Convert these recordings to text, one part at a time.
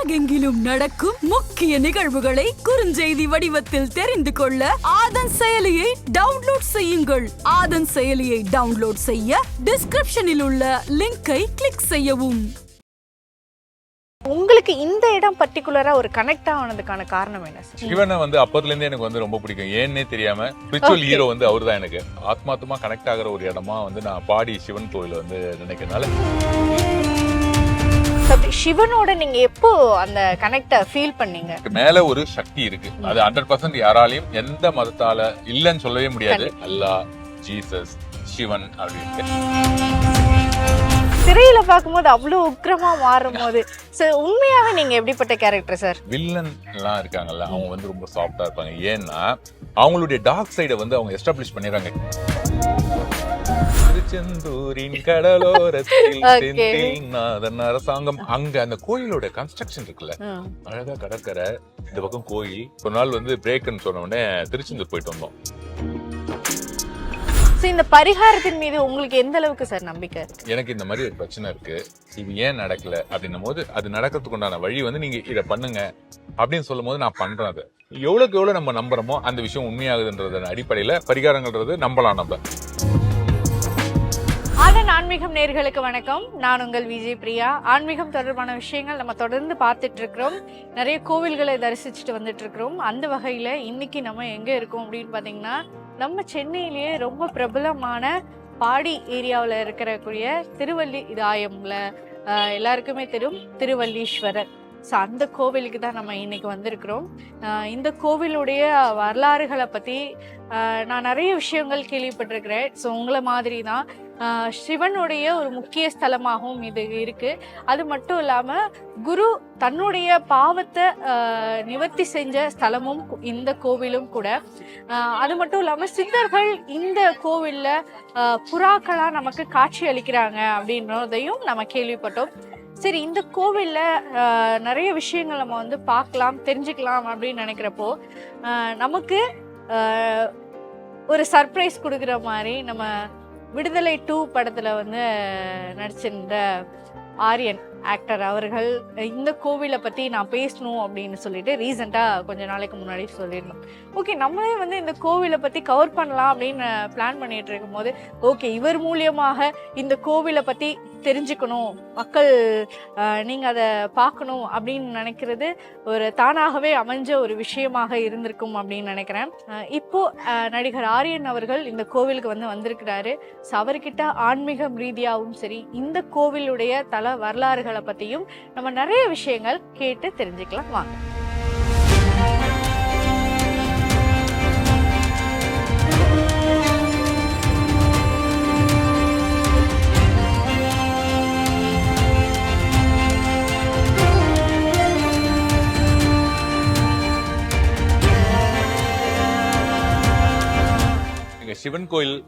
உலகெங்கிலும் நடக்கும் முக்கிய நிகழ்வுகளை குறுஞ்செய்தி வடிவத்தில் தெரிந்து கொள்ள ஆதன் செயலியை டவுன்லோட் செய்யுங்கள். ஆதன் செயலியை டவுன்லோட் செய்ய டிஸ்கிரிப்ஷனில் உள்ள லிங்கை கிளிக் செய்யவும். உங்களுக்கு இந்த இடம் பர்டிகுலரா ஒரு கனெக்ட் ஆனதுக்கான காரணம் என்ன சிவனை வந்து அப்பத்துல இருந்தே எனக்கு வந்து ரொம்ப பிடிக்கும். ஏன்னே தெரியாம ஸ்பிரிச்சுவல். ஹீரோ வந்து அவர்தான் எனக்கு. ஆத்மாத்தமா கனெக்ட் ஆகுற ஒரு இடமா வந்து நான் பாடி சிவன் கோயில் வந்து நினைக்கிறதுனால. சிவனோட நீங்க எப்போ அந்த கனெக்ட ஃபீல் பண்ணீங்க? மேல ஒரு சக்தி இருக்கு. அது ஹண்ட்ரட் பர்சன்ட் யாராலையும் எந்த மதத்தால இல்லைன்னு சொல்லவே முடியாது. அல்லாஹ் ஜீசஸ் சிவன் அப்படின்னு. திரையில பார்க்கும்போது அவ்வளவு உக்கிரமா மாறும் போது சார் உண்மையாவே நீங்க எப்படிப்பட்ட கேரக்டர் சார் வில்லன் எல்லாம் இருக்காங்கல்ல அவங்க வந்து ரொம்ப சாஃப்டா இருப்பாங்க. ஏன்னா அவங்களுடைய டார்க் சைடை வந்து அவங்க எஸ்டாப்ளிஷ் பண்ணிடுறாங்க. திருச்செந்தூரின் கடலோரத்தில் Okay. செந்தில் நாதன் அரசாங்கம். அங்க அந்த கோயிலோட கன்ஸ்ட்ரக்ஷன் இருக்குல்ல? அழகா கடற்கரை இந்த பக்கம் கோயில். ஒரு நாள் வந்து பிரேக்னு சொன்ன உடனே திருச்செந்தூர் போயிட்டு வந்தோம். சோ இந்த பரிகாரத்தின் மீது உங்களுக்கு எந்த அளவுக்கு சார் நம்பிக்கை எனக்கு இந்த மாதிரி ஒரு பிரச்சனை இருக்கு. இது ஏன் நடக்கல? அப்படின்னும் போது அது நடக்கிறதுக்கு உண்டான வழி வந்து நீங்க இதை பண்ணுங்க. அப்படின்னு சொல்லும் போது நான் பண்றேன் அது. எவ்வளவுக்கு எவ்வளவு நம்ம நம்புறோமோ அந்த விஷயம் உண்மையாகுதுன்றத அடிப்படையில பரிகாரங்கள்ன்றது நம்பலாம் நம்ம. ஆனந்த் ஆன்மீகம் நேர்களுக்கு வணக்கம். நான் உங்கள் விஜய் பிரியா. ஆன்மீகம் தொடர்பான விஷயங்கள் நம்ம தொடர்ந்து பார்த்துட்டு இருக்கிறோம் நிறைய கோவில்களை தரிசிச்சுட்டு வந்துட்டு இருக்கிறோம் அந்த வகையில இன்னைக்கு நம்ம எங்க இருக்கோம் அப்படின்னு பாத்தீங்கன்னா நம்ம சென்னையிலேயே ரொம்ப பிரபலமான பாடி ஏரியாவில் இருக்கிறக்கூடிய திருவள்ளி இதாயம்ல எல்லாருக்குமே தெரியும் திருவல்லீஸ்வரர் ஸோ அந்த கோவிலுக்கு தான் நம்ம இன்னைக்கு வந்திருக்கிறோம். இந்த கோவிலுடைய வரலாறுகளை பற்றி நான் நிறைய விஷயங்கள் கேள்விப்பட்டிருக்கிறேன். ஸோ உங்களை மாதிரி தான் சிவனுடைய ஒரு முக்கிய ஸ்தலமாகவும் இது இருக்குது அது மட்டும் இல்லாமல் குரு தன்னுடைய பாவத்தை நிவர்த்தி செஞ்ச ஸ்தலமும் இந்த கோவிலும் கூட. அது மட்டும் இல்லாமல் சித்தர்கள் இந்த கோவில்ல புறாக்களாக நமக்கு காட்சி அளிக்கிறாங்க அப்படின்றதையும் நம்ம கேள்விப்பட்டோம். சரி இந்த கோவில்ல நிறைய விஷயங்கள் நம்ம வந்து பார்க்கலாம் தெரிஞ்சுக்கலாம் அப்படின்னு நினைக்கிறப்போ நமக்கு ஒரு சர்ப்ரைஸ் கொடுக்குற மாதிரி நம்ம விடுதலை டூ படத்தில் வந்து நடிச்சிருந்த ஆரியன். ஆக்டர் அவர்கள் இந்த கோவிலை பற்றி நான் பேசணும் அப்படின்னு சொல்லிட்டு ரீசெண்டாக கொஞ்ச நாளைக்கு முன்னாடி சொல்லியிருந்தோம். ஓகே நம்மளே வந்து இந்த கோவிலை பற்றி கவர் பண்ணலாம் அப்படின்னு பிளான் பண்ணிட்டு இருக்கும்போது ஓகே இவர் மூலியமாக இந்த கோவிலை பற்றி தெரிஞ்சுக்கணும் மக்கள் நீங்கள் அதை பார்க்கணும் அப்படின்னு நினைக்கிறது ஒரு தானாகவே அமைஞ்ச ஒரு விஷயமாக இருந்திருக்கும் அப்படின்னு நினைக்கிறேன். இப்போது நடிகர் ஆரியன் அவர்கள் இந்த கோவிலுக்கு வந்து வந்திருக்கிறாரு. ஸோ அவர்கிட்ட ஆன்மீகம் ரீதியாகவும் சரி இந்த கோவிலுடைய தல வரலாறுகள் பற்றியும் நம்ம நிறைய விஷயங்கள் கேட்டு தெரிஞ்சுக்கலாம். வாங்க. இங்க சிவன் கோயில்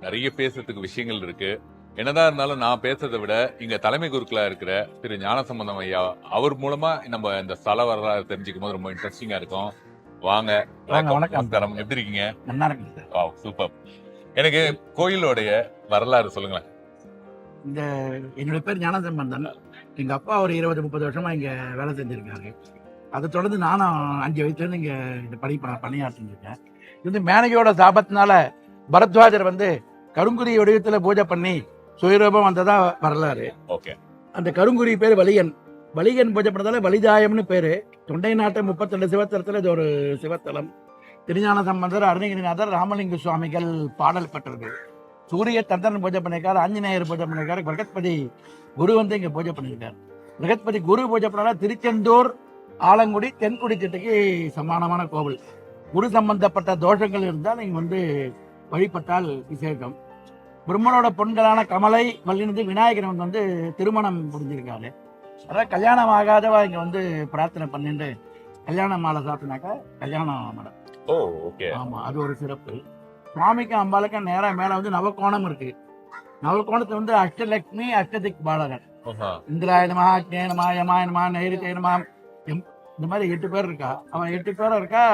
நிறைய பேசுறதுக்கு விஷயங்கள் இருக்கு. என்னதான் இருந்தாலும் நான் பேசுறதை விட இங்க தலைமை குருக்களா இருக்கிற திரு ஞானசம்பந்தம் ஐயா அவர் மூலமா நம்ம இந்த ஸ்தல வரலாறு தெரிஞ்சுக்கும் போது ரொம்ப இன்ட்ரெஸ்டிங்கா இருக்கும். வாங்க. வணக்கம். எப்படி இருக்கீங்க? நல்லா இருக்குங்க சூப்பர் எனக்கு கோயிலோடைய வரலாறு சொல்லுங்களேன். இந்த என்னோட பேர் ஞானசம்பந்தன். எங்க அப்பா ஒரு இருபது முப்பது வருஷமா இங்க வேலை செஞ்சிருக்காரு. அதை தொடர்ந்து நானும் அஞ்சு வயசுல இருந்து இங்க இந்த பணி ப- பணியாற்றிட்டு இருக்கேன். இது மேனகியோட சாபத்தினால பரத்வாஜர் வந்து கருங்குடி வடிவத்துல பூஜை பண்ணி சுயரூபம் வந்ததா வரலாறு. ஓகே. அந்த கருங்குடி பேர் வலிகன் வலிகன் பூஜை பண்ணதால வலிதாயம்னு பேரு. தொண்டை நாட்டு முப்பத்திரெண்டு சிவத்தலத்துல இது ஒரு சிவத்தலம். திருஞான சம்பந்தர் அருணகிரிநாதர் ராமலிங்க சுவாமிகள் பாடல் பெற்றது. சூரிய சந்திரன் பூஜை பண்ணியிருக்காரு ஆஞ்சநேயர் பூஜை பண்ணியிருக்காரு பிரகஸ்பதி குரு வந்து இங்க பூஜை பண்ணியிருக்காரு பிரகஸ்பதி குரு பூஜை பண்ணால திருச்செந்தூர் ஆலங்குடி தென்குடி திட்டுக்கு சமானமான கோவில். குரு சம்பந்தப்பட்ட தோஷங்கள் இருந்தால் நீங்க வந்து வழிபட்டால் விசேஷம். பிரம்மனோட பொண்களான கமலை வல்லினது விநாயகரன் வந்து திருமணம் முடிஞ்சிருக்காரு. அதான் கல்யாணம் ஆகாதவா இங்க வந்து பிரார்த்தனை பண்ணிட்டு கல்யாண மாலை சாப்பிட்டாக்கா கல்யாணம் நடக்கும் ஓ ஓகே ஆமா அது ஒரு சிறப்பு. சுவாமிக்கும் அம்பாளுக்கும் நேரா மேல வந்து நவகோணம் இருக்கு. நவகோணத்தை வந்து அஷ்டலட்சுமி அஷ்டதிக் பாலகன். இந்திராயனமா அக்னேனமா யமாயனமா நைருத்தேனமா இந்த மாதிரி எட்டு பேர் இருக்கா? அவன் எட்டு பேரும் இருக்கா?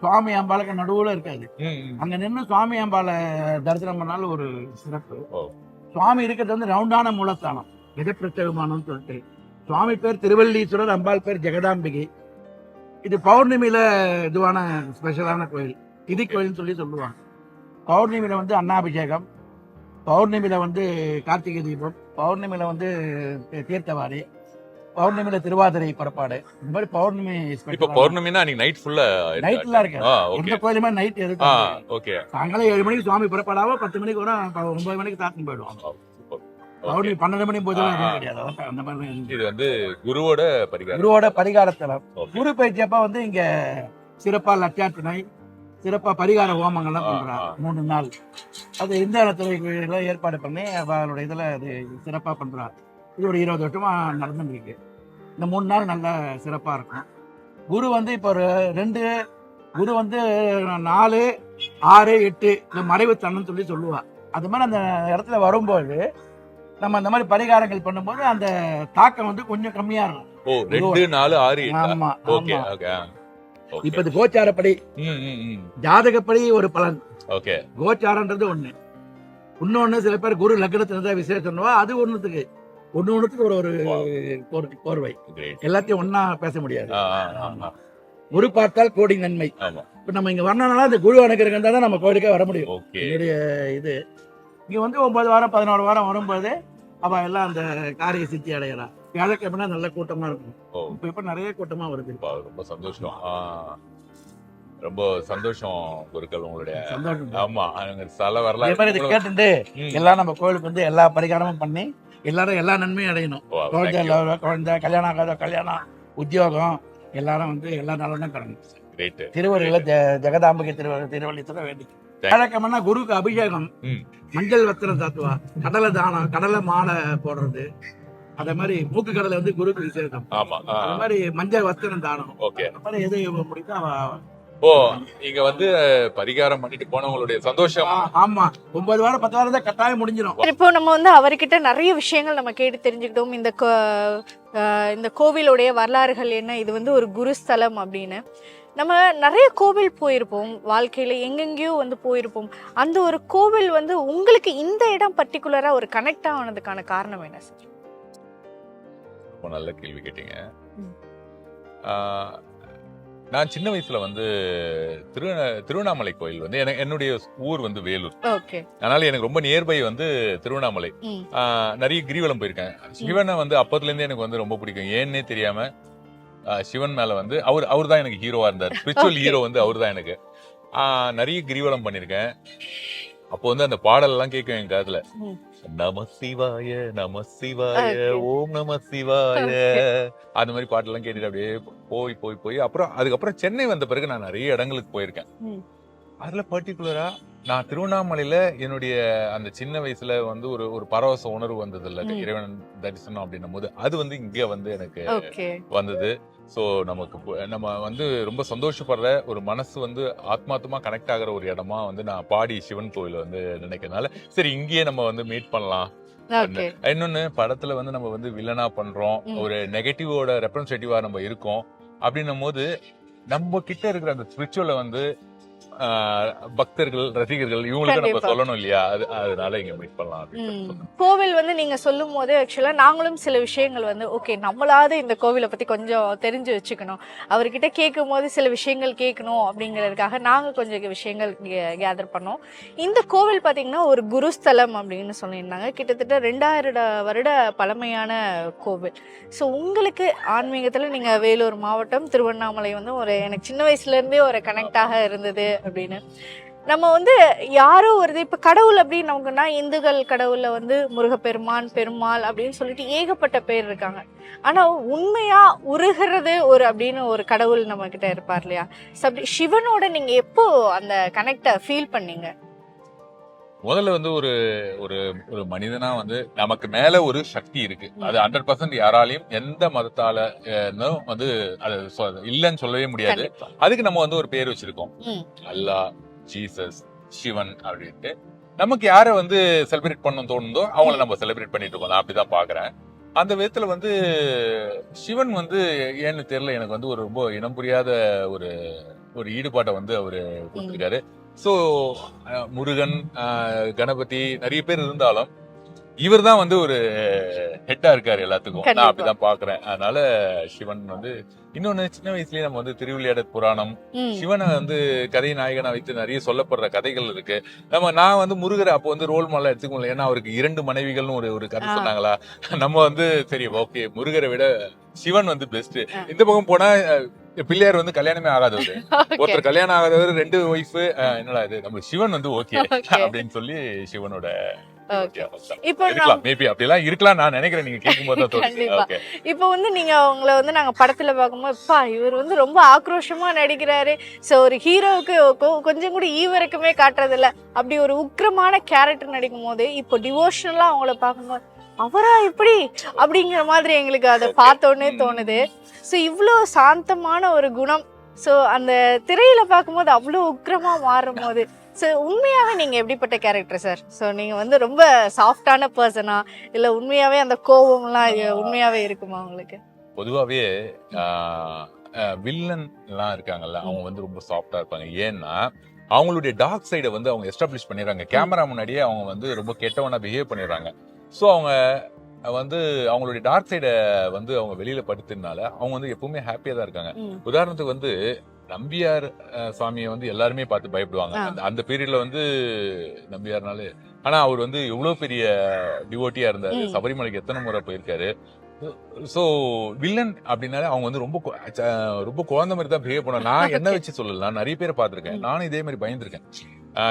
சுவாமி அம்பாளுக்கு நடுவுல இருக்காது. அங்க நின்று சுவாமி அம்பாளை தரிசனம் பண்ணாலும் ஒரு சிறப்பு. சுவாமி இருக்கிறது வந்து ரவுண்டான மூலஸ்தானம். எதிர்பிரத்யேகமானு சொல்லிட்டு. சுவாமி பேர் திருவள்ளீஸ்வரர் அம்பாள் பேர் ஜெகதாம்பிகை. இது பௌர்ணமியில இதுவான ஸ்பெஷலான கோயில். திதி கோயில்னு சொல்லி சொல்லுவாங்க. பௌர்ணமியில வந்து அன்னாபிஷேகம். பௌர்ணமியில வந்து கார்த்திகை தீபம். பௌர்ணமியில வந்து தீர்த்தவாரி. பௌர்ணமியில திருவாதிரை புறப்பாடு. இந்த மாதிரி பௌர்ணமி இப்ப பௌர்ணமினா அன்னைக்கு நைட் ஃபுல்லா நைட்லாம் இருக்கு? எந்த கோயிலுமே நைட் எதுக்கு ஓகே சாயங்காலம் ஏழு மணிக்கு சுவாமி புறப்படாம பத்து மணிக்கு அப்ப ஒன்பது மணிக்கு தாத்தின்னு போயிடுவாங்க பௌர்ணமி பன்னெண்டு மணி ஆ. கிடையாது. அந்த மாதிரி இது வந்து குருவோட பரிகாரம். குருவோட பரிகாரத்தலம். குரு பயிற்சி அப்ப வந்து இங்க சிறப்பா லட்சார்த்தனை சிறப்பா பரிகார ஹோமங்கள்லாம் பண்றாங்க. மூணு நாள். அது இந்து எல்லாம் ஏற்பாடு பண்ணி அவங்களோட இதுல அது சிறப்பா பண்றாங்க இது ஒரு இருபது வருஷமா நடந்துட்டு இருக்கு இந்த மூணு நாள் நல்லா சிறப்பா இருக்கும். குரு வந்து இப்போ ஒரு ரெண்டு குரு வந்து நாலு ஆறு எட்டு இந்த மறைவு தன்னன்னு சொல்லி சொல்லுவா. அது மாதிரி அந்த இடத்துல வரும்போது நம்ம அந்த மாதிரி பரிகாரங்கள் பண்ணும்போது அந்த தாக்கம் வந்து கொஞ்சம் கம்மியா இருக்கும். ஆமா இப்ப இது கோச்சாரப்படி. ஜாதகப்படி ஒரு பலன். கோச்சாரன்றது ஒண்ணு. இன்னொன்னு சில பேர் குரு லக்னத்துல தான் விசேஷம்னுவா அது ஒண்ணுத்துக்கு. ஒண்ணு ஒண்ணுத்துக்கு ஒரு ஒரு கோர்வை எல்லாத்தையும் ஒண்ணா பேச முடியாது. குரு பார்த்தால் கோடி நன்மை. இப்ப நம்ம இங்க வரணும்னால அந்த குரு அனுக்கிறங்க தான் நம்ம கோயிலுக்கே வர முடியும். என்னுடைய இது. இங்க வந்து ஒன்பது வாரம் பதினோரு வாரம் வரும்போது அவ எல்லாம் அந்த காரிய சித்தி அடையறா. வியாழக்கிழமைனா நல்ல கூட்டமா இருக்கும். இப்ப இப்ப நிறைய கூட்டமா வருது. ரொம்ப சந்தோஷம். ரொம்ப சந்தோஷம் குருக்கள் உங்களுடைய ஆமா இதை வரலாறு கேட்டுட்டு. எல்லாம் நம்ம கோயிலுக்கு வந்து எல்லா பரிகாரமும் பண்ணி எல்லாரும் எல்லா நன்மையும் அடையணும். குழந்தை. இல்லாத கல்யாணம் ஆகாத கல்யாணம் உத்தியோகம் எல்லாரும் வந்து எல்லா Great. திருவள்ளுவர் ஜெ- ஜெகதாம்பிகை திருவள்ளுவர் திருவள்ளித்துல வேண்டி. விளக்கம்னா குருக்கு அபிஷேகம். மஞ்சள் வத்திரம் சாத்துவா கடலை தானம் கடலை மாலை போடுறது. அதே மாதிரி மூக்கு கடலை வந்து குருக்கு விசேஷம். அது மாதிரி மஞ்சள் வத்திரம் தானம். அந்த மாதிரி எது முடித்தா ஓ இங்க வந்து பரிகாரம் பண்ணிட்டு போனவங்களுடைய சந்தோஷம். ஆமா. ஒன்பது வாரம் பத்து வாரம் தான் கட்டாயம் முடிஞ்சிடும் இப்போ நம்ம வந்து அவர்கிட்ட நிறைய விஷயங்கள் நம்ம கேட்டு தெரிஞ்சுக்கிட்டோம். இந்த இந்த கோவிலுடைய வரலாறுகள் என்ன இது வந்து ஒரு குருஸ்தலம் அப்படின்னு. நம்ம நிறைய கோவில் போயிருப்போம் வாழ்க்கையில எங்கெங்கேயோ வந்து போயிருப்போம். அந்த ஒரு கோவில் வந்து உங்களுக்கு இந்த இடம் பர்டிகுலரா ஒரு கனெக்ட் ஆனதுக்கான காரணம் என்ன சார்? ரொம்ப நல்ல கேள்வி கேட்டீங்க. நான் சின்ன வயசுல வந்து திரு திருவண்ணாமலை கோயில் வந்து எனக்கு என்னுடைய ஊர் வந்து வேலூர். அதனால எனக்கு ரொம்ப நியர்பை வந்து திருவண்ணாமலை. நிறைய கிரிவலம் போயிருக்கேன். சிவனை வந்து அப்பத்துல இருந்தே எனக்கு வந்து ரொம்ப பிடிக்கும். ஏன்னே தெரியாம சிவன் மேல வந்து அவர் அவர் தான் எனக்கு ஹீரோவா இருந்தார். ஸ்பிரிச்சுவல். ஹீரோ வந்து அவர் தான் எனக்கு. நிறைய கிரிவலம் பண்ணிருக்கேன். அப்போ வந்து அந்த பாடல் எல்லாம் கேட்கும் என் காதுல. நம சிவாய நம சிவாய. ஓம் நம சிவாய. அந்த மாதிரி பாட்டெல்லாம் கேட்டுட்டு அப்படியே போய் போய் போய் அப்புறம் அதுக்கப்புறம் சென்னை வந்த பிறகு நான் நிறைய இடங்களுக்கு போயிருக்கேன். அதுல பர்டிகுலரா நான் திருவண்ணாமலையில என்னுடைய அந்த சின்ன வயசுல வந்து ஒரு ஒரு பரவச உணர்வு வந்தது இல்ல. இறைவன் தரிசனம் அப்படின்னும் போது அது வந்து இங்க வந்து எனக்கு வந்தது. சோ நமக்கு நம்ம வந்து ரொம்ப சந்தோஷப்படுற ஒரு மனசு வந்து ஆத்மாத்தமா கனெக்ட் ஆகுற ஒரு இடமா வந்து நான் பாடி சிவன் கோயில் வந்து நினைக்கிறதுனால சரி இங்கேயே நம்ம வந்து மீட் பண்ணலாம். இன்னொன்னு படத்துல வந்து நம்ம வந்து வில்லனா பண்றோம். ஒரு நெகட்டிவோட ரெப்ரசன்டேட்டிவா நம்ம இருக்கோம். அப்படின்னும் போது நம்ம கிட்ட இருக்கிற அந்த ஸ்பிரிச்சுவலை வந்து பக்தர்கள் ரசிகர்கள் இவங்களுக்கு நம்ம. சொல்லணும் இல்லையா? அது அதனால இங்க மீட் பண்ணலாம். கோவில் வந்து நீங்க சொல்லும் போது ஆக்சுவலா நாங்களும் சில விஷயங்கள் வந்து ஓகே நம்மளாவது இந்த கோவிலை பத்தி கொஞ்சம் தெரிஞ்சு வச்சுக்கணும். அவர்கிட்ட கேட்கும் போது சில விஷயங்கள் கேட்கணும் அப்படிங்கிறதுக்காக நாங்க கொஞ்சம் விஷயங்கள் கேதர் பண்ணோம். இந்த கோவில் பாத்தீங்கன்னா ஒரு குருஸ்தலம் அப்படின்னு சொல்லியிருந்தாங்க. கிட்டத்தட்ட ரெண்டாயிரம் வருட பழமையான கோவில். ஸோ உங்களுக்கு ஆன்மீகத்துல நீங்க வேலூர் மாவட்டம் திருவண்ணாமலை வந்து ஒரு எனக்கு சின்ன வயசுல இருந்தே ஒரு கனெக்டாக இருந்தது. அப்படின்னு. நம்ம வந்து யாரோ ஒரு இப்போ கடவுள் அப்படின்னு நமக்குன்னா இந்துக்கள் கடவுளில் வந்து முருகப்பெருமான் பெருமாள் அப்படின்னு சொல்லிட்டு ஏகப்பட்ட பேர் இருக்காங்க. ஆனால் உண்மையாக உருகிறது ஒரு அப்படின்னு ஒரு கடவுள் நம்மக்கிட்ட இருப்பார் இல்லையா? சப்டி சிவனோட நீங்கள் எப்போ அந்த கனெக்டை ஃபீல் பண்ணீங்க? முதல்ல வந்து ஒரு ஒரு ஒரு மனிதனா வந்து நமக்கு மேல ஒரு சக்தி இருக்கு. அது ஹண்ட்ரட் பர்சன்ட் யாராலையும் எந்த மதத்தால வந்து அது இல்லைன்னு சொல்லவே முடியாது. அதுக்கு நம்ம வந்து ஒரு பேர் வச்சிருக்கோம். அல்லாஹ் ஜீசஸ் சிவன் அப்படின்ட்டு. நமக்கு யார வந்து செலிப்ரேட் பண்ணணும் தோணுதோ அவங்கள நம்ம செலிப்ரேட் பண்ணிட்டு இருக்கோம். நான் அப்படிதான் பாக்குறேன் அந்த விதத்துல வந்து சிவன் வந்து ஏன்னு தெரியல. எனக்கு வந்து ஒரு ரொம்ப இனம் புரியாத ஒரு ஒரு ஈடுபாட்டை வந்து அவரு கொடுத்திருக்காரு. சோ முருகன் அஹ், கணபதி நிறைய பேர் இருந்தாலும் இவர் தான் வந்து ஒரு ஹெட்டா இருக்காரு எல்லாத்துக்கும். நான் அப்படிதான் பாக்குறேன் அதனால சிவன் வந்து இன்னொன்னு சின்ன வயசுலயே நம்ம வந்து திருவிளையாடல் புராணம். சிவனை வந்து கதை நாயகனா வைத்து நிறைய சொல்லப்படுற கதைகள் இருக்கு நம்ம நான் வந்து முருகரை அப்போ வந்து ரோல் மாடலா எடுத்துக்க முடியல ஏன்னா அவருக்கு இரண்டு மனைவிகள்னு ஒரு ஒரு கதை. சொன்னாங்களா நம்ம வந்து சரி ஓகே முருகரை விட சிவன் வந்து பெஸ்ட். இந்த பக்கம் போனா பிள்ளையார் வந்து கல்யாணமே ஆகாதவர். ஒருத்தர் கல்யாணம் ஆகாதவர் ரெண்டு ஒய்ஃப் என்னடா இது? நம்ம சிவன் வந்து ஓகே. அப்படின்னு சொல்லி சிவனோட. இப்போ வந்து நீங்க உங்களை வந்து நாங்க படத்துல பார்க்கும்போது பா இவர் வந்து ரொம்ப ஆக்ரோஷமா நடிக்கிறாரு. சோ ஒரு ஹீரோவுக்கு கொஞ்சம் கூட ஈவரக்குமே காட்டுறது இல்ல அப்படி ஒரு உக்கிரமான கேரக்டர் நடிக்கும் போது இப்போ டிவோஷனலா அவங்கள பார்க்கும்போது அவரா இப்படி அப்படிங்கிற மாதிரி எங்களுக்கு அதை Okay. பார்த்த உடனே ம். தோணுது. ஸோ இவ்வளோ சாந்தமான ஒரு குணம். ஸோ அந்த திரையில பார்க்கும்போது அவ்வளோ உக்கிரமா மாறும் போது ஸோ உண்மையாவே நீங்க எப்படிப்பட்ட கேரக்டர் சார் ஸோ நீங்க வந்து ரொம்ப சாஃப்டான பர்சனா இல்ல உண்மையாவே அந்த கோபம்லாம் இது உண்மையாவே இருக்குமா உங்களுக்கு? பொதுவாவே வில்லன் எல்லாம் இருக்காங்கல்ல அவங்க வந்து ரொம்ப சாஃப்டா இருப்பாங்க. ஏன்னா அவங்களுடைய டார்க் சைடை வந்து அவங்க எஸ்டாப்ளிஷ் பண்ணிடுறாங்க. கேமரா முன்னாடியே அவங்க வந்து ரொம்ப கெட்டவனா பிஹேவ் பண்ணிடுறாங்க. ஸோ அவங்க வந்து அவங்களுடைய டார்க் சைடை வந்து அவங்க வெளியில படுத்துனால அவங்க வந்து எப்பவுமே ஹாப்பியா தான் இருக்காங்க. உதாரணத்துக்கு வந்து நம்பியார் சாமியை வந்து எல்லாருமே பார்த்து பயப்படுவாங்க. அந்த பீரியட்ல வந்து நம்பியார்னாலே ஆனா அவர் வந்து எவ்வளவு பெரிய டிவோட்டியா இருந்தாரு. சபரிமலைக்கு எத்தனை முறை போயிருக்காரு சோ வில்லன் அப்படின்னாலே அவங்க வந்து ரொம்ப ரொம்ப குழந்தை மாதிரி தான் பிஹேவ் பண்ணுவாங்க நான் என்ன வச்சு சொல்லல நான் நிறைய பேரை பார்த்திருக்கேன். நானும் இதே மாதிரி பயந்துருக்கேன்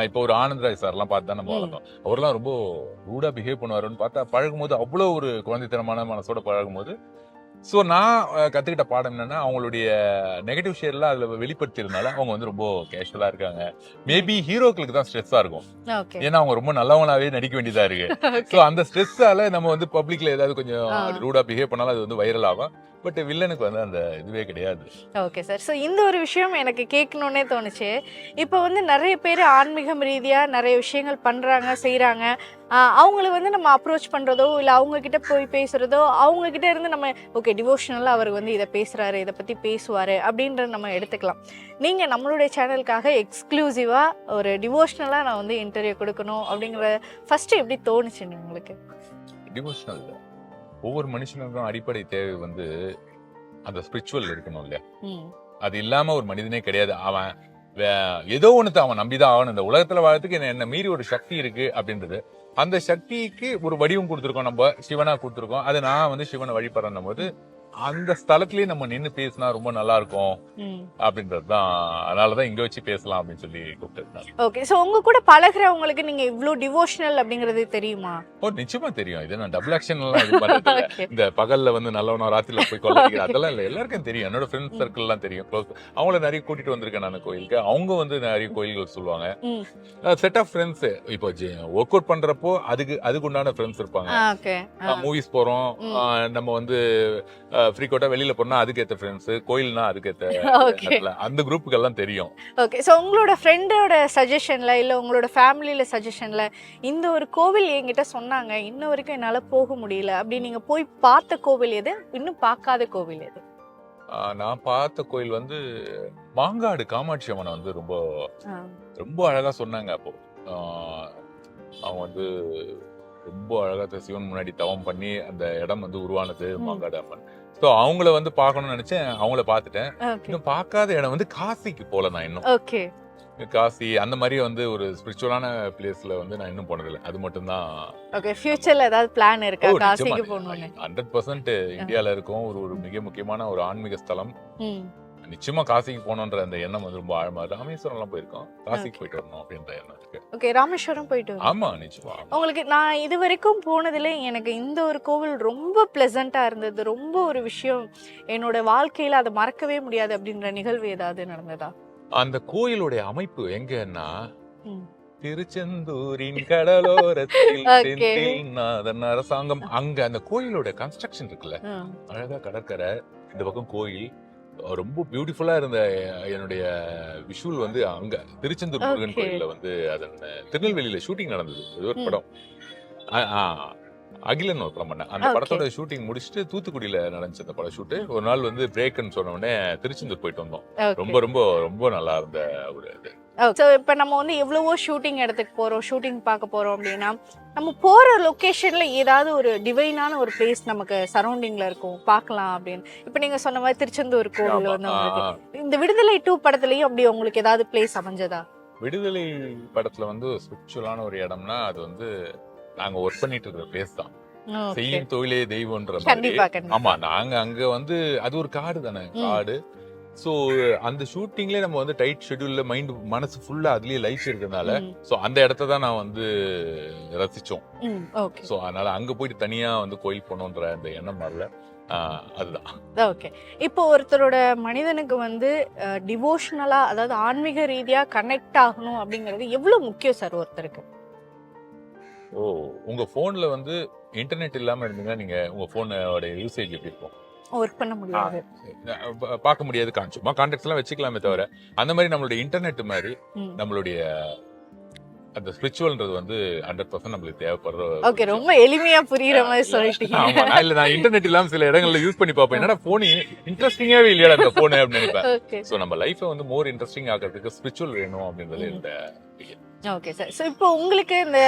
இப்போ ஒரு ஆனந்தராய் சார் எல்லாம் பார்த்து தான் நம்ம ம். வளர்த்தோம் அவர்லாம் ரொம்ப ரூடா பிஹேவ் பண்ணுவாருன்னு பார்த்தா பழகும் போது அவ்வளவு ஒரு குழந்தைத்தனமான மனசோட பழகும் போது ஸோ நான் அஹ், கத்துக்கிட்ட பாடம் என்னன்னா அவங்களுடைய நெகட்டிவ் ஷேர்ல அதுல வெளிப்படுத்திருந்தால அவங்க வந்து ரொம்ப கேஷுவலா இருக்காங்க. மேபி ஹீரோக்களுக்கு தான் ஸ்ட்ரெஸ்ஸா இருக்கும். ஏன்னா அவங்க ரொம்ப நல்லவனாவே நடிக்க வேண்டியதா இருக்கு. ஸோ அந்த ஸ்ட்ரெஸ்ஸால நம்ம வந்து பப்ளிக்ல ஏதாவது கொஞ்சம் ஆ. ரூடா பிஹேவ் பண்ணாலும் அது வந்து வைரல் ஆகும். பட் வில்லனுக்கு வந்து அந்த இதுவே கிடையாது. ஓகே சார் ஸோ இந்த ஒரு விஷயம் எனக்கு கேட்கணுன்னே தோணுச்சு. இப்போ வந்து நிறைய பேர் ஆன்மீகம் ரீதியாக நிறைய விஷயங்கள் பண்ணுறாங்க செய்கிறாங்க அவங்கள வந்து நம்ம அப்ரோச் பண்ணுறதோ இல்லை அவங்க கிட்ட போய் பேசுகிறதோ அவங்க கிட்ட இருந்து நம்ம ஓகே டிவோஷனலாக அவர் வந்து இதை பேசுகிறாரு இதை பற்றி பேசுவார் அப்படின்றத நம்ம எடுத்துக்கலாம். நீங்கள் நம்மளுடைய சேனலுக்காக எக்ஸ்க்ளூசிவாக ஒரு டிவோஷனலாக நான் வந்து இன்டர்வியூ கொடுக்கணும் அப்படிங்கிற ஃபஸ்ட்டு எப்படி தோணுச்சுன்னு உங்களுக்கு? டிவோஷனல் ஒவ்வொரு மனுஷனுக்கும் அடிப்படை தேவை வந்து அந்த ஸ்பிரிச்சுவல் இருக்கணும் இல்லையா? அது இல்லாம ஒரு மனிதனே கிடையாது. அவன் ஏதோ ஒண்ணுத்த அவன் நம்பிதான் ஆகணும். இந்த உலகத்துல வாழறதுக்கு என்ன- என்ன மீறி ஒரு சக்தி இருக்கு அப்படின்றது. அந்த சக்திக்கு ஒரு வடிவம் கொடுத்துருக்கோம் நம்ம சிவனா கொடுத்துருக்கோம். அது நான் வந்து சிவனை வழிபடுறேன் போது அந்த ஸ்தலத்திலேயே நம்ம நின்னு பேசினா ரொம்ப நல்லா இருக்கும் ம். அப்படின்றது தான் அதனாலதான் இங்க வச்சு பேசலாம் அப்படின்னு சொல்லி கூப்பிட்டு ஓகே ஸோ உங்க கூட பழகுறவங்களுக்கு நீங்க இவ்ளோ டிவோஷனல் அப்படிங்கிறது தெரியுமா? ஓ நிச்சயமா தெரியும். இது நான் டபுள் ஆக்ஷன் எல்லாம். இந்த பகல்ல வந்து நல்லவனா ராத்திரில போய் கொள்ளையடிக்கிற அதெல்லாம் இல்ல. எல்லாருக்கும் தெரியும். என்னோட ஃப்ரெண்ட்ஸ் சர்க்கிள் எல்லாம் தெரியும். க்ளோஸ் அவங்கள நிறைய கூட்டிட்டு வந்திருக்கேன் நான் கோயிலுக்கு. அவங்க வந்து நிறைய கோயில்கள் சொல்லுவாங்க. செட் ஆஃப் ஃப்ரெண்ட்ஸ் இப்போ ஒர்க் அவுட் பண்றப்போ அதுக்கு அதுக்கு உண்டான ஃப்ரெண்ட்ஸ் இருப்பாங்க மூவிஸ் போறோம். நம்ம வந்து ஃப்ரீகோட்டா வெளியில போனா அதுக்கேத்த ஃப்ரெண்ட்ஸ் கோயில்னா ஓகே இடத்துல. அந்த குரூப்புக்கு எல்லாம் தெரியும். ஓகே ஸோ உங்களோட ஃப்ரெண்டோட சஜஷன்ல இல்ல உங்களோட ஃபேமிலியில சஜஷன்ல இந்த ஒரு கோவில் என்கிட்ட சொன்னாங்க இன்ன வரைக்கும் என்னால போக முடியல. அப்படி நீங்க போய் பார்த்த கோவில் எது? இன்னும் பார்க்காத கோவில் எது? நான் பார்த்த கோயில் வந்து மாங்காடு காமாட்சி அம்மனை வந்து ரொம்ப ரொம்ப அழகா சொன்னாங்க அப்போ. அவங்க வந்து ரொம்ப அழகா சிவன் முன்னாடி தவம் பண்ணி அந்த இடம் வந்து உருவானது. மாங்காடு அம்மன். ஸோ அவங்கள வந்து பார்க்கணும்னு நினைச்சேன். அவங்கள பார்த்துட்டேன். இன்னும் பார்க்காத இடம் வந்து காசிக்கு போல நான் இன்னும். ஓகே காசி அந்த மாதிரி வந்து ஒரு ஸ்பிரிச்சுவலான பிளேஸ்ல வந்து நான் இன்னும் போனதில்லை. அது மட்டும்தான். ஓகே ஃபியூச்சர்ல ஏதாவது பிளான் இருக்கா? காசிக்கு போகணும்னு. ஹண்ட்ரட் பர்சன்ட் இந்தியால இருக்கும். ஒரு ஒரு மிக முக்கியமான ஒரு ஆன்மீக ஸ்தலம். நிச்சயமா காசிக்கு போகணுன்ற அந்த எண்ணம் வந்து ரொம்ப ஆழமா இருக்கு ராமேஸ்வரம் எல்லாம் போயிருக்கோம் காசிக்கு போயிட்டு வரணும் அப்படின்ற எண்ணம் இருக்கு ஓகே ராமேஸ்வரம் போயிட்டு. ஆமா நிச்சயமா. உங்களுக்கு நான் இது வரைக்கும் போனதுல எனக்கு இந்த ஒரு கோவில் ரொம்ப பிளசண்டா இருந்தது ரொம்ப ஒரு விஷயம் என்னோட வாழ்க்கையில அதை மறக்கவே முடியாது அப்படின்ற நிகழ்வு ஏதாவது நடந்ததா அந்த கோயிலுடைய அமைப்பு எங்கன்னா. திருச்செந்தூரின் கடலோரத்தில் Okay. தென்தில் நாதன் அரசாங்கம் அங்க அந்த கோயிலோட கன்ஸ்ட்ரக்ஷன் இருக்குல்ல. அழகா கடற்கரை இந்த பக்கம் கோயில் ரொம்ப பியூட்டிஃபுல்லா இருந்த என்னுடைய விஷுவல் வந்து அங்க திருச்செந்தூர் முருகன். கோயில்ல வந்து அதன் திருநெல்வேலியில ஷூட்டிங் நடந்தது ஒரு. படம் அகிலன் ஒரு படம் பண்ணேன் அந்த. படத்தோட ஷூட்டிங் முடிச்சுட்டு தூத்துக்குடியில நடந்துச்சு அந்த படம் ஷூட்டு ஒரு நாள் வந்து பிரேக்னு சொன்ன உடனே திருச்செந்தூர் போயிட்டு வந்தோம். ரொம்ப ரொம்ப ரொம்ப நல்லா இருந்த ஒரு இது ஸோ இப்போ நம்ம வந்து எவ்வளவோ ஷூட்டிங் இடத்துக்கு போகிறோம் ஷூட்டிங் பார்க்க போகிறோம் அப்படின்னா நம்ம போகிற லொக்கேஷனில் ஏதாவது ஒரு டிவைனான ஒரு பிளேஸ் நமக்கு சரௌண்டிங்கில் இருக்கும் பார்க்கலாம் அப்படின்னு. இப்போ நீங்கள் சொன்ன மாதிரி திருச்செந்தூர் கோவில் வந்து உங்களுக்கு. இந்த விடுதலை டூ படத்துலயும் அப்படி உங்களுக்கு ஏதாவது பிளேஸ் அமைஞ்சதா? விடுதலை படத்துல வந்து ஸ்பிரிச்சுவலான ஒரு இடம்னா அது வந்து நாங்க ஒர்க் பண்ணிட்டு இருக்கிற பிளேஸ் தான். செய்யும் தொழிலே தெய்வம்ன்ற ஆமா நாங்க அங்க வந்து அது ஒரு காடு தானே. காடு. சோ அந்த ஷூட்டிங்லயே நம்ம வந்து டைட் ஷெட்யூல்ல மைண்ட் மனசு ஃபுல்லா அதுலயே லைஃப் இருக்கிறதுனால சோ அந்த இடத்த தான் நான் வந்து ரசிச்சோம். ம், okay. சோ அதனால அங்க போயிட்டு தனியா வந்து கோயில் போகணுன்ற அந்த எண்ணம் வரல. அதுதான். ஓகே இப்போ ஒருத்தரோட மனிதனுக்கு வந்து டிவோஷனலா அதாவது ஆன்மீக ரீதியா கனெக்ட் ஆகணும் அப்படிங்கிறது எவ்வளவு முக்கியம் சார் ஒருத்தருக்கு? ஓ உங்க போன்ல வந்து இன்டர்நெட் இல்லாம இருந்தீங்கன்னா நீங்க உங்க போனோட யூசேஜ் எப்படி இருக்கும்? ஒர்க் பண்ண முடியாது. பார்க்க முடியாது காமிச்சுமா கான்டாக்ட்ஸ் எல்லாம் வச்சுக்கலாமே தவிர அந்த மாதிரி நம்மளுடைய இன்டர்நெட் மாதிரி. நம்மளுடைய அந்த ஸ்பிரிச்சுவல்ன்றது வந்து ஹண்ட்ரட் பர்சன்ட் நம்மளுக்கு தேவைப்படுற ஓகே. ரொம்ப எளிமையா புரியுற மாதிரி சொல்லிட்டீங்க. இல்ல நான் இன்டர்நெட் இல்லாம சில இடங்கள்ல யூஸ் பண்ணி பார்ப்பேன். என்னடா போன் இன்ட்ரெஸ்டிங்காவே இல்லையா அந்த போன் அப்படின்னு நினைப்பேன். சோ நம்ம லைஃபை வந்து மோர் இன்ட்ரெஸ்டிங் ஆகிறதுக்கு ஸ்பிரிச்சுவல் வேணும் அப்படின்றது. இந்த ஓகே சார் ஸோ இப்போ உங்களுக்கு இந்த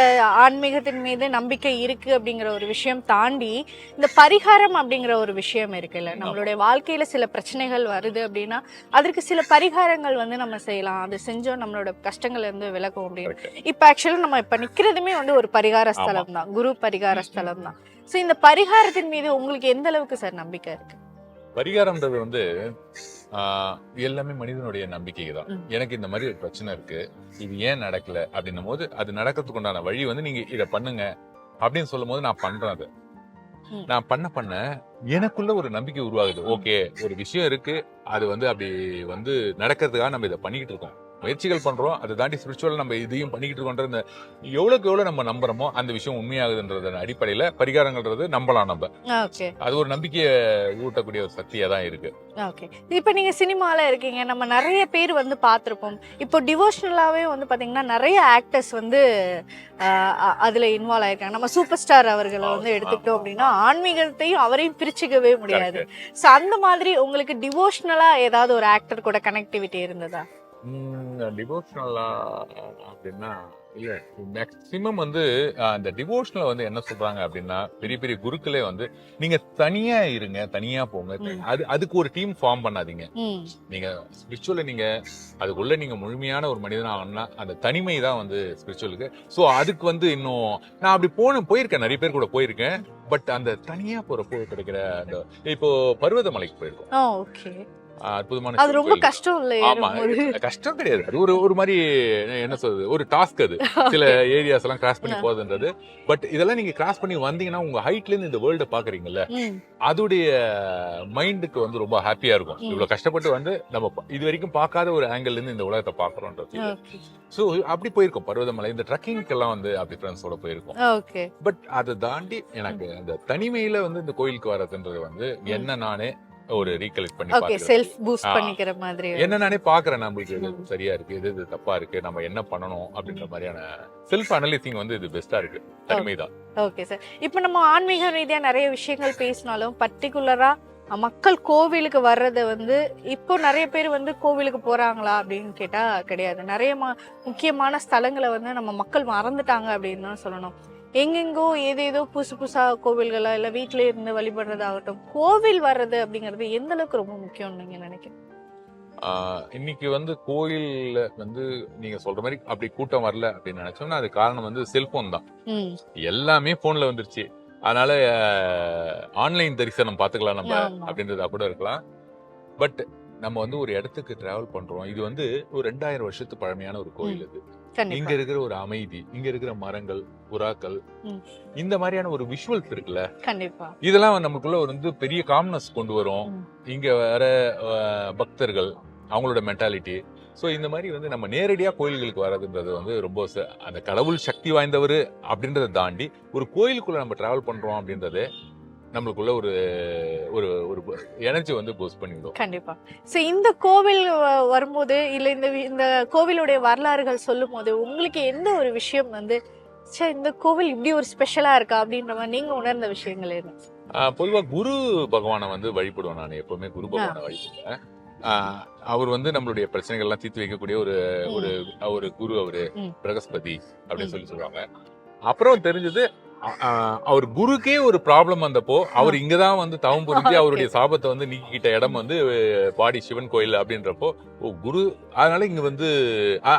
ஆன்மீகத்தின் மீது நம்பிக்கை இருக்கு அப்படிங்கிற ஒரு விஷயம் தாண்டி இந்த பரிகாரம் அப்படிங்கிற ஒரு விஷயம் இருக்குல்ல? நம்மளுடைய வாழ்க்கையில சில பிரச்சனைகள் வருது அப்படின்னா அதற்கு சில பரிகாரங்கள் வந்து நம்ம செய்யலாம். அது செஞ்சோம் நம்மளோட கஷ்டங்கள்ல இருந்து விலகும் அப்படின்னு. இப்போ ஆக்சுவலாக நம்ம இப்போ நிக்கிறதுமே வந்து ஒரு பரிகார ஸ்தலம் தான் குரு பரிகார ஸ்தலம் தான் ஸோ இந்த பரிகாரத்தின் மீது உங்களுக்கு எந்த அளவுக்கு சார் நம்பிக்கை இருக்கு? பரிகாரம்ன்றது வந்து எல்லாமே மனிதனுடைய நம்பிக்கை தான். எனக்கு இந்த மாதிரி ஒரு பிரச்சனை இருக்கு. இது ஏன் நடக்கல? அப்படின்னும் போது அது நடக்கிறதுக்கு உண்டான வழி வந்து நீங்க இத பண்ணுங்க. அப்படின்னு சொல்லும் போது நான் பண்றேன் அது. நான் பண்ண பண்ண எனக்குள்ள ஒரு நம்பிக்கை உருவாகுது. ஓகே ஒரு விஷயம் இருக்கு. அது வந்து அப்படி வந்து நடக்கிறதுக்காக நம்ம இதை பண்ணிக்கிட்டு இருக்கோம். முயற்சிகள் பண்றோம் அதை தாண்டி ஸ்பிரிச்சுவல் நம்ம இதையும் பண்ணிக்கிட்டு இருக்கோன்ற இந்த எவ்வளவுக்கு எவ்வளவு நம்ம நம்புறோமோ அந்த விஷயம் உண்மையாகுதுன்றத அடிப்படையில பரிகாரங்கள்ன்றது நம்பலாம் நம்ம. அது ஒரு நம்பிக்கையை ஊட்டக்கூடிய ஒரு சக்தியா தான் இருக்கு. ஓகே இப்போ நீங்கள் சினிமாவில் இருக்கீங்க நம்ம நிறைய பேர் வந்து பார்த்துருப்போம். இப்போ டிவோஷனலாகவே வந்து பார்த்தீங்கன்னா நிறைய ஆக்டர்ஸ் வந்து அதில் இன்வால்வ் ஆயிருக்காங்க. நம்ம சூப்பர் ஸ்டார் அவர்களை வந்து எடுத்துக்கிட்டோம் அப்படின்னா ஆன்மீகத்தையும் அவரையும் பிரிச்சுக்கவே முடியாது. ஸோ அந்த மாதிரி உங்களுக்கு டிவோஷனலாக ஏதாவது ஒரு ஆக்டர் கூட கனெக்டிவிட்டி இருந்ததா? டிவோஷனலா அப்படின்னா இல்ல மேக்சிமம் வந்து இந்த டிவோஷனல் வந்து என்ன சொல்றாங்க அப்படின்னா பெரிய பெரிய குருக்களே வந்து நீங்க தனியா இருங்க தனியா போங்க. அது அதுக்கு ஒரு டீம் ஃபார்ம் பண்ணாதீங்க. நீங்க ஸ்பிரிச்சுவல நீங்க அதுக்குள்ள நீங்க முழுமையான ஒரு மனிதன் ஆகணும்னா அந்த தனிமை தான் வந்து ஸ்பிரிச்சுவலுக்கு சோ அதுக்கு வந்து இன்னும் நான் அப்படி போன போயிருக்கேன் நிறைய பேர் கூட போயிருக்கேன். பட் அந்த தனியா போறப்போ கிடைக்கிற அந்த இப்போ பர்வதமலைக்கு போயிருக்கோம். அற்புதமான அது ரொம்ப. கஷ்டம் இல்லை ஆமா கஷ்டம் கிடையாது. அது ஒரு ஒரு மாதிரி என்ன சொல்றது ஒரு டாஸ்க் அது. சில ஏரியாஸ் எல்லாம் கிராஸ் பண்ணி. போகுதுன்றது. பட் இதெல்லாம் நீங்க கிராஸ் பண்ணி வந்தீங்கன்னா உங்க ஹைட்ல இருந்து இந்த வேர்ல்ட பாக்குறீங்கல்ல அதுடைய மைண்டுக்கு வந்து ரொம்ப ஹாப்பியா இருக்கும். இவ்வளவு கஷ்டப்பட்டு வந்து நம்ம இது வரைக்கும் பார்க்காத ஒரு ஆங்கிள் இருந்து இந்த உலகத்தை பாக்குறோன்றது ஓகே சோ அப்படி போயிருக்கோம். பர்வதமலை இந்த ட்ரக்கிங்க்கு எல்லாம் வந்து அப்படி ஃப்ரெண்ட்ஸோட போயிருக்கோம். பட் அதை தாண்டி எனக்கு அந்த தனிமையில வந்து இந்த கோயிலுக்கு வர்றதுன்றது வந்து என்ன நானே ஒரு ரீகலெக்ட் பண்ணி ஓகே செல்ஃப் பூஸ்ட். பண்ணிக்கிற மாதிரி. என்ன நானே பாக்குறேன் நம்மளுக்கு இது. சரியா இருக்கு இது இது தப்பா இருக்கு நம்ம என்ன பண்ணணும் அப்படின்ற மாதிரியான செல்ஃப் அனலைசிங் வந்து இது பெஸ்டா இருக்கு. தனிமைதான் ஓகே சார் இப்போ நம்ம ஆன்மீக ரீதியா நிறைய விஷயங்கள் பேசினாலும் பர்டிகுலரா மக்கள் கோவிலுக்கு வர்றதை வந்து இப்போ நிறைய பேர் வந்து கோவிலுக்கு போறாங்களா அப்படின்னு கேட்டா கிடையாது. நிறைய முக்கியமான ஸ்தலங்களை வந்து நம்ம மக்கள் மறந்துட்டாங்க அப்படின்னு தான் சொல்லணும். எங்கெங்கோ ஏதேதோ புதுசு புதுசா கோவில்களா இல்ல வீட்டிலே இருந்து வழிபடுறதாகட்டும் கோவில் வர்றது அப்படிங்கிறது எந்த அளவுக்கு ரொம்ப முக்கியம் நீங்க நினைக்கிறீங்க? இன்னைக்கு வந்து கோயில்ல வந்து நீங்க சொல்ற மாதிரி அப்படி கூட்டம் வரல அப்படின்னு நினைச்சோம்னா அது காரணம் வந்து செல்போன் தான். எல்லாமே போன்ல வந்துருச்சு. அதனால ஆன்லைன் தரிசனம் பாத்துக்கலாம் நம்ம. அப்படின்றதா கூட இருக்கலாம். பட் நம்ம வந்து ஒரு இடத்துக்கு டிராவல் பண்றோம். இது வந்து ஒரு ரெண்டாயிரம் வருஷத்து பழமையான ஒரு கோயில் இது. இங்க இருக்கிற ஒரு அமைதி இங்க இருக்கிற மரங்கள் புறாக்கள். இந்த மாதிரியான ஒரு விஷுவல்ஸ் இருக்குல்ல? கண்டிப்பா. இதெல்லாம் நமக்குள்ள ஒரு வந்து பெரிய காம்னஸ் கொண்டு வரும். இங்க வர பக்தர்கள் அவங்களோட மென்டாலிட்டி சோ இந்த மாதிரி வந்து நம்ம நேரடியா கோயில்களுக்கு வர்றதுன்றது வந்து ரொம்ப அந்த கடவுள் சக்தி வாய்ந்தவர் அப்படின்றத தாண்டி ஒரு கோயிலுக்குள்ள நம்ம டிராவல் பண்றோம் அப்படின்றது நம்மளுக்குள்ள ஒரு ஒரு ஒரு எனர்ஜி வந்து பூஸ்ட் பண்ணிவிடும். கண்டிப்பா. சோ இந்த கோவில் வரும்போது இல்ல இந்த இந்த கோவிலுடைய வரலாறுகள் சொல்லும் போது உங்களுக்கு எந்த ஒரு விஷயம் வந்து ச்சே இந்த கோவில் இப்படி ஒரு ஸ்பெஷலா இருக்கா அப்படின்ற மாதிரி நீங்க உணர்ந்த விஷயங்கள் என்ன ஆஹ் பொதுவா குரு பகவானை வந்து வழிபடுவேன் நான் எப்பவுமே. குரு பகவானை வழிபடுவேன். அவர் வந்து நம்மளுடைய பிரச்சனைகள் எல்லாம் தீர்த்து வைக்கக்கூடிய ஒரு ஒரு ஒரு குரு அவரு. பிரகஸ்பதி அப்படின்னு. சொல்லி சொல்லுவாங்க. அப்புறம் தெரிஞ்சது அவர் குருக்கே ஒரு ப்ராப்ளம் வந்தப்போ அவர் இங்கதான் வந்து தவம் புரிஞ்சு. அவருடைய சாபத்தை வந்து நீக்கிக்கிட்ட இடம் வந்து பாடி சிவன் கோயில் அப்படின்றப்போ ஓ குரு அதனால இங்க வந்து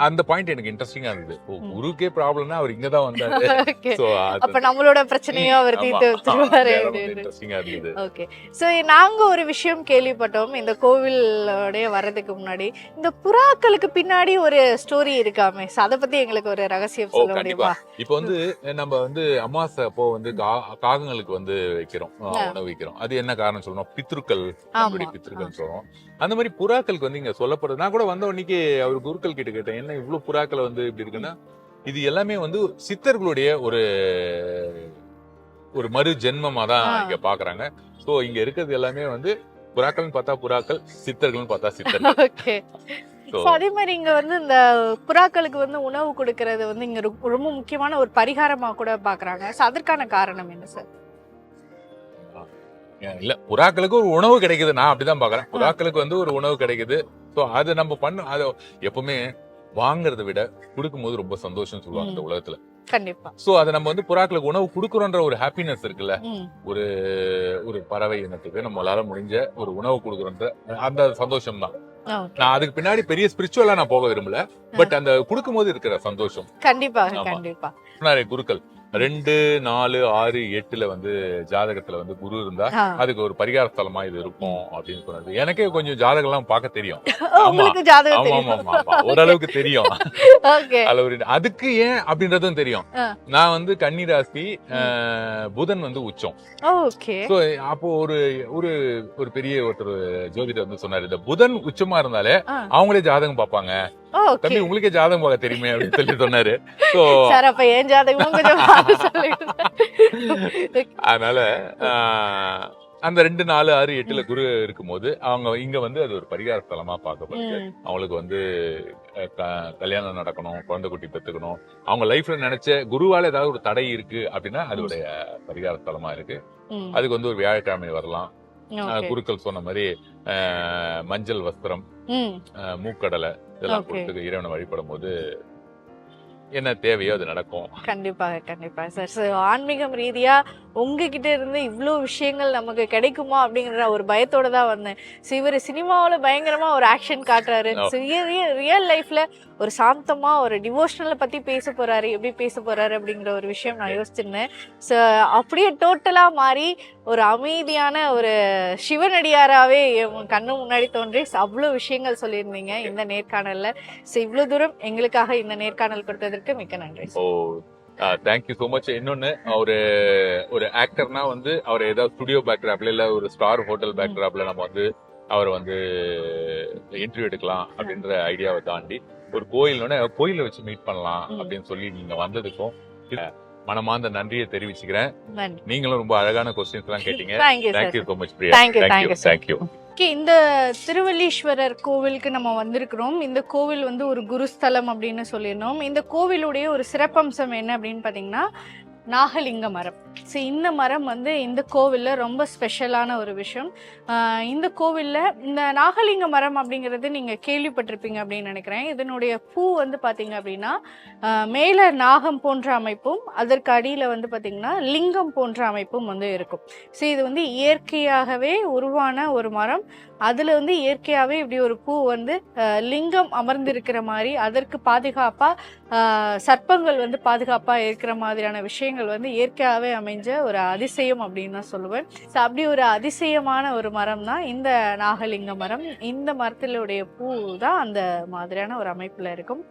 அந்த பாயிண்ட் எனக்கு இன்ட்ரெஸ்டிங்கா இருந்தது. ஓ. குருக்கே ப்ராப்ளம்னா அவர் இங்கதான் வந்தாரு. Okay. சோ அப்ப நம்மளோட பிரச்சனையும் அவர் தீர்த்து வச்சிருவாரு இன்ட்ரெஸ்டிங்கா இருந்தது. ஓகே ஸோ நாங்க ஒரு விஷயம் கேள்விப்பட்டோம். இந்த கோவிலோடைய வர்றதுக்கு முன்னாடி இந்த புறாக்களுக்கு பின்னாடி ஒரு ஸ்டோரி இருக்காமே. அதை பத்தி எங்களுக்கு ஒரு ரகசியம் சொல்ல முடியுமா? இப்போ வந்து நம்ம வந்து அமாவாசை அப்போ வந்து காகங்களுக்கு வந்து வைக்கிறோம். உணவு வைக்கிறோம். அது என்ன காரணம் சொல்லணும் பித்ருக்கள் நம்மளுடைய பித்ருக்கள் சொல்றோம். அந்த மாதிரி புறாக்களுக்கு வந்து இங்க சொல்லப்படுது. நான் கூட வந்த உடனே அவர் குருக்கள் கிட்ட கேட்டேன் என்ன இவ்வளவு புறாக்கள் வந்து இப்படி இருக்குன்னா இது எல்லாமே வந்து சித்தர்களுடைய ஒரு ஒரு மறு ஜென்மமா தான். இங்க பாக்குறாங்க. சோ இங்க இருக்கிறது எல்லாமே வந்து புறாக்கள்னு பார்த்தா புறாக்கள் சித்தர்கள்னு பார்த்தா சித்தர்கள். ஸோ அதே மாதிரி இங்க வந்து இந்த புறாக்களுக்கு வந்து உணவு கொடுக்கறது வந்து இங்க ரொம்ப முக்கியமான ஒரு பரிகாரமா கூட பாக்குறாங்க. ஸோ அதற்கான காரணம் என்ன சார் இல்ல புறாக்களுக்கு ஒரு உணவு கிடைக்குது. நான் அப்படிதான் பாக்குறேன். புறாக்களுக்கு வந்து ஒரு உணவு கிடைக்குது. சோ அது நம்ம பண்ண அது எப்பவுமே வாங்குறதை விட கொடுக்கும்போது ரொம்ப சந்தோஷம் சொல்லுவாங்க இந்த. உலகத்துல. கண்டிப்பா. சோ அதை நம்ம வந்து புறாக்களுக்கு உணவு கொடுக்குறோன்ற ஒரு ஹாப்பினஸ் இருக்குல்ல ஒரு ஒரு பறவை இனத்துக்கு நம்மளால முடிஞ்ச ஒரு உணவு கொடுக்குறோன்ற அந்த சந்தோஷம் தான் நான் அதுக்கு பின்னாடி பெரிய ஸ்பிரிச்சுவலா நான் போக விரும்பல. பட் அந்த கொடுக்கும்போது இருக்கிற சந்தோஷம். கண்டிப்பாக. கண்டிப்பா. குருக்கள். ரெண்டு நாலு ஆறு எட்டுல வந்து ஜாதகத்துல வந்து குரு இருந்தா. அதுக்கு ஒரு பரிகார ஸ்தலமா இது இருக்கும் அப்படின்னு சொன்னது. எனக்கே கொஞ்சம் ஜாதகம் எல்லாம் பார்க்க தெரியும். உங்களுக்கு ஜாதகம் ஆமா ஆமா தெரியும்? ஆமா ஆமா. ஓரளவுக்கு தெரியும். ஒரு அதுக்கு ஏன் அப்படின்றதும் தெரியும். நான் வந்து கன்னி ராசி புதன் வந்து உச்சம். அப்போ ஒரு ஒரு ஒரு பெரிய ஒருத்தர் ஜோதிடர் வந்து சொன்னாரு இந்த புதன் உச்சமா இருந்தாலே. அவங்களே ஜாதகம் பார்ப்பாங்க. தம்பி உங்களுக்கே ஜாதகம் பார்க்க தெரியுமே அப்படின்னு சொல்லி சொன்னாரு. சோ சார் அப்ப ஏன் சொல்லுங்க. அதனால அந்த ரெண்டு நாலு ஆறு எட்டுல குரு இருக்கும்போது அவங்க இங்க வந்து அது ஒரு பரிகார ஸ்தலமா பார்க்கப்படுது அவங்களுக்கு வந்து கல்யாணம் நடக்கணும் குழந்தை குட்டி பெத்துக்கணும். அவங்க லைஃப்ல நினைச்ச குருவால ஏதாவது ஒரு தடை இருக்கு அப்படின்னா அதோடைய பரிகார ஸ்தலமா இருக்கு. அதுக்கு வந்து ஒரு வியாழக்கிழமை வரலாம். குருக்கள் சொன்ன மாதிரி மஞ்சள் வஸ்திரம் மூக்கடலை இதெல்லாம். கொடுத்து இறைவனை வழிபடும் போது என்ன தேவையோ அது நடக்கும். கண்டிப்பாக கண்டிப்பா சார் ஆன்மீகம் ரீதியா உங்ககிட்ட இருந்து இவ்வளோ விஷயங்கள் நமக்கு கிடைக்குமா அப்படிங்கிற ஒரு பயத்தோட தான் வந்தேன். ஸோ இவர் சினிமாவில் பயங்கரமா ஒரு ஆக்ஷன் காட்டுறாரு. ஸோ ரியல் லைஃப்ல ஒரு சாந்தமா ஒரு டிவோஷனலை பத்தி பேச போறாரு. எப்படி பேச போறாரு அப்படிங்கிற ஒரு விஷயம் நான் யோசிச்சிருந்தேன். ஸோ அப்படியே டோட்டலா மாறி ஒரு அமைதியான ஒரு சிவனடியாராவே என் கண்ணு முன்னாடி தோன்றி அவ்வளோ விஷயங்கள் சொல்லியிருந்தீங்க இந்த நேர்காணல்ல. ஸோ இவ்வளோ தூரம் எங்களுக்காக இந்த நேர்காணல் கொடுத்ததற்கு மிக்க நன்றி ஓ தேங்க்யூ ஸோ மச் இன்னொன்னு ஒரு ஒரு ஆக்டர்னா வந்து அவர் ஏதாவது ஸ்டுடியோ பேக்ராப்ல இல்ல ஒரு ஸ்டார் ஹோட்டல் பேக்ராப்ல நம்ம வந்து அவரை வந்து இன்டர்வியூ எடுக்கலாம் அப்படின்ற ஐடியாவை தாண்டி ஒரு கோயில்னோட கோயில வச்சு மீட் பண்ணலாம். அப்படின்னு சொல்லி நீங்க வந்ததுக்கும் மனமார்ந்த நன்றியை தெரிவிச்சுக்கிறேன். நீங்களும் ரொம்ப அழகான கொஸ்டின்ஸ் எல்லாம் கேட்டீங்க. Thank you thank you so much Priya sir. Thank you okay இந்த திருவல்லீஸ்வரர் கோவிலுக்கு நம்ம வந்திருக்கிறோம். இந்த கோவில் வந்து ஒரு குருஸ்தலம் அப்படின்னு சொல்லியிருந்தோம். இந்த கோவிலுடைய ஒரு சிறப்பம்சம் என்ன அப்படின்னு பார்த்தீங்கன்னா நாகலிங்க மரம். ஸோ இந்த மரம் வந்து இந்த கோவிலில் ரொம்ப ஸ்பெஷலான ஒரு விஷயம். இந்த கோவிலில் இந்த நாகலிங்க மரம் அப்படிங்கிறது நீங்கள் கேள்விப்பட்டிருப்பீங்க அப்படின்னு நினைக்கிறேன். இதனுடைய பூ வந்து பார்த்தீங்க அப்படின்னா மேலே நாகம் போன்ற அமைப்பும் அதற்கு அடியில் வந்து பார்த்தீங்கன்னா லிங்கம் போன்ற அமைப்பும் வந்து இருக்கும். ஸோ இது வந்து இயற்கையாகவே உருவான ஒரு மரம். அதில் வந்து இயற்கையாகவே இப்படி ஒரு பூ வந்து லிங்கம் அமர்ந்திருக்கிற மாதிரி அதற்கு பாதுகாப்பாக சர்ப்பங்கள் வந்து பாதுகாப்பாக இருக்கிற மாதிரியான விஷயங்கள் வந்து இயற்கையாகவே அமைஞ்ச ஒரு அதிசயம் அப்படின்னு தான் சொல்லுவேன். ஸோ அப்படி ஒரு அதிசயமான ஒரு மரம் தான் இந்த நாகலிங்க மரம். இந்த மரத்திலுடைய பூ தான் அந்த மாதிரியான ஒரு அமைப்பில் இருக்கும்.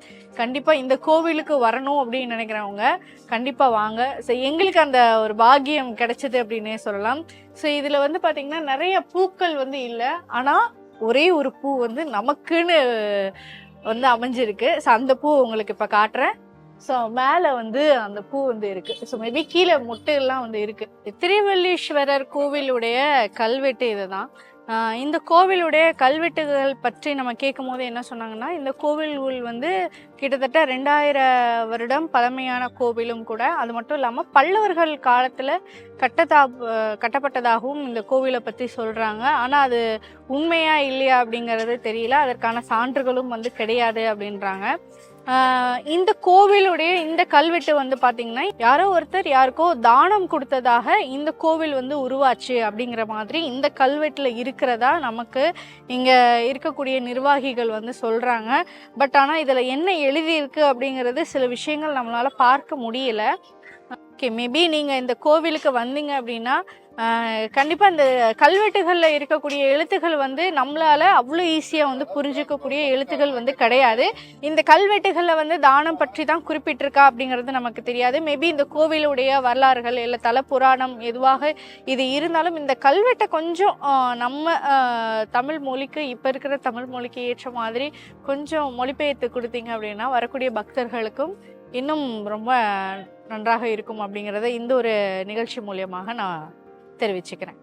கண்டிப்பாக இந்த கோவிலுக்கு வரணும் அப்படின்னு நினைக்கிறவங்க கண்டிப்பாக வாங்க. ஸோ எங்களுக்கு அந்த ஒரு பாகியம் கிடைச்சது அப்படின்னே சொல்லலாம். ஸோ இதில் வந்து பார்த்தீங்கன்னா நிறைய பூக்கள் வந்து இல்லை. ஆனால் ஒரே ஒரு பூ வந்து நமக்குன்னு வந்து அமைஞ்சிருக்கு. ஸோ அந்த பூ உங்களுக்கு இப்போ காட்டுறேன். ஸோ மேலே வந்து அந்த பூ வந்து இருக்கு. ஸோ மேபி கீழே முட்டையெல்லாம் வந்து இருக்கு. திருவல்லீஸ்வரர் கோவிலுடைய கல்வெட்டு இதுதான். இந்த கோவிலுடைய கல்வெட்டுகள் பற்றி நம்ம கேட்கும் போது என்ன சொன்னாங்கன்னா இந்த கோவில் வந்து கிட்டத்தட்ட ரெண்டாயிரம் வருடம் பழமையான கோவிலும் கூட அது மட்டும் இல்லாமல் பல்லவர்கள் காலத்தில் கட்டதா கட்டப்பட்டதாகவும் இந்த கோவிலை பற்றி சொல்கிறாங்க ஆனால் அது உண்மையா இல்லையா அப்படிங்கிறது தெரியல. அதற்கான சான்றுகளும் வந்து கிடையாது அப்படின்றாங்க. இந்த கோவிலுடைய இந்த கல்வெட்டு வந்து பார்த்தீங்கன்னா யாரோ ஒருத்தர் யாருக்கோ தானம் கொடுத்ததாக இந்த கோவில் வந்து உருவாச்சு அப்படிங்கிற மாதிரி இந்த கல்வெட்டில் இருக்கிறதா நமக்கு இங்கே இருக்கக்கூடிய நிர்வாகிகள் வந்து சொல்கிறாங்க பட் ஆனால் இதில் என்ன எழுதியிருக்கு அப்படிங்கிறது சில விஷயங்கள் நம்மளால் பார்க்க முடியல. ஓகே மேபி நீங்கள் இந்த கோவிலுக்கு வந்தீங்க அப்படின்னா கண்டிப்பாக இந்த கல்வெட்டுகளில் இருக்கக்கூடிய எழுத்துகள் வந்து நம்மளால் அவ்வளோ ஈஸியாக வந்து புரிஞ்சுக்கக்கூடிய எழுத்துகள் வந்து கிடையாது. இந்த கல்வெட்டுகளில் வந்து தானம் பற்றி தான் குறிப்பிட்டிருக்கா அப்படிங்கிறது நமக்கு தெரியாது. மேபி இந்த கோவிலுடைய வரலாறுகள் இல்லை தல புராணம் எதுவாக இது இருந்தாலும் இந்த கல்வெட்டை கொஞ்சம் நம்ம தமிழ் மொழிக்கு இப்போ இருக்கிற தமிழ் மொழிக்கு ஏற்ற மாதிரி கொஞ்சம் மொழிபெயர்த்து கொடுத்தீங்க அப்படின்னா வரக்கூடிய பக்தர்களுக்கும் இன்னும் ரொம்ப நன்றாக இருக்கும் அப்படிங்கிறத இந்த ஒரு நிகழ்ச்சி மூலியமாக நான் தெரிவிச்சுக்கிறேன்.